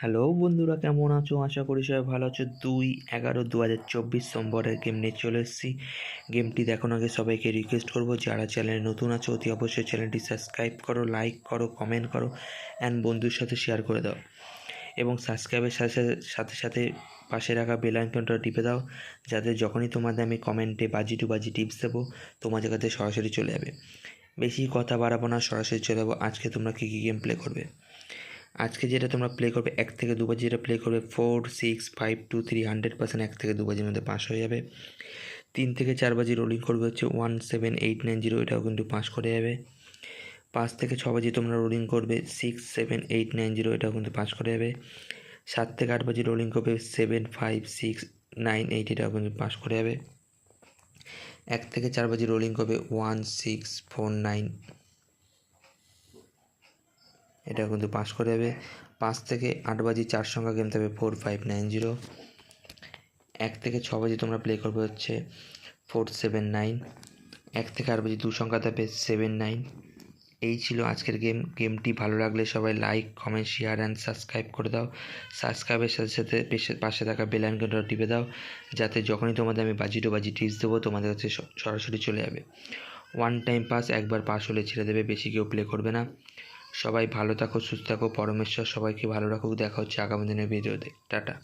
Hello বন্ধুরা, কেমন আছো? আশা করি সবাই ভালো আছো। দুই এগারো দু হাজার চব্বিশ সোমবারের গেম নিয়ে চলে এসেছি। গেমটি দেখানোর আগে সবাইকে রিকোয়েস্ট করব, যারা চ্যানেলে নতুন আছো, অতি অবশ্যই চ্যানেলটি সাবস্ক্রাইব করো লাইক করো কমেন্ট করো অ্যান্ড বন্ধুর সাথে শেয়ার করে দাও। এবং সাবস্ক্রাইবের সাথে সাথে সাথে সাথে পাশে রাখা বেল আইকনটা টিপে দাও, যাতে যখনই তোমাদের আমি কমেন্টে বাজি টু বাজি টিপস দেবো, তোমাদের কাছে সরাসরি চলে যাবে। বেশি কথা বাড়াবো না, সরাসরি চলে যাব। আজকে তোমরা কী কী গেম প্লে করবে? আজকে যেটা তোমরা প্লে করবে, এক থেকে দু বাজি যেটা প্লে করবে four six five two three hundred percent এক থেকে দু বাজির মধ্যে পাস হয়ে যাবে। তিন থেকে চার বাজি রোলিং করবে হচ্ছে one seven eight nine zero এটাও কিন্তু পাস করে যাবে। পাঁচ থেকে ছ বাজি তোমরা রোলিং করবে six seven eight nine zero এটাও কিন্তু পাস করে যাবে। সাত থেকে আট বাজি রোলিং করবে seven five six nine eight এটাও কিন্তু পাস করে যাবে। এক থেকে চার বাজি রোলিং করবে ওয়ান সিক্স ফোর নাইন এটা কিন্তু পাস করে যাবে। পাঁচ থেকে আট বাজি চার সংখ্যা গেম থাকবে ফোর ফাইভ নাইন জিরো এক থেকে ছ বাজি তোমরা প্লে করবে হচ্ছে ফোর সেভেন নাইন এক থেকে আট বাজি দু সংখ্যা থাকবে সেভেন নাইন এই ছিল আজকের গেম গেমটি ভালো লাগলে সবাই like comment share and subscribe করে দাও। সাবস্ক্রাইবের সাথে সাথে পেশে- থাকা বেল আইকনটা টিপে দাও। যাতে যখনই তোমাদের আমি বাজি টু বাজি টিপস দেবো, তোমাদের কাছে সরাসরি চলে যাবে। ওয়ান টাইম পাস একবার পাস হলে ছেড়ে দেবে, বেশি কেউ প্লে করবে না। সবাই ভালো থাকো, সুস্থ থাকো, পরমেশ্বর সবাইকে ভালো রাখুক। দেখা হচ্ছে আগামী দিনের ভিডিওতে। টাটা।